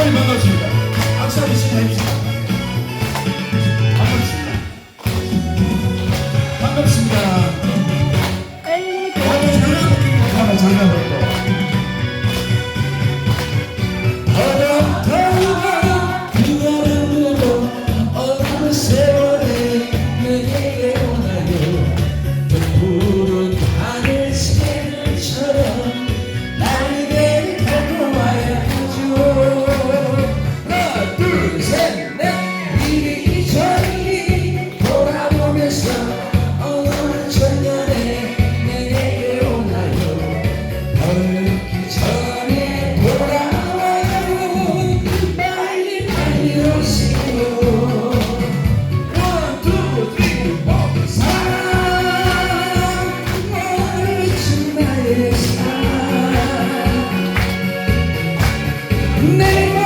오늘 반갑습니다. 박수 한번 해주세요. 반갑습니다. 반갑습니다. 오늘 장난 장난 name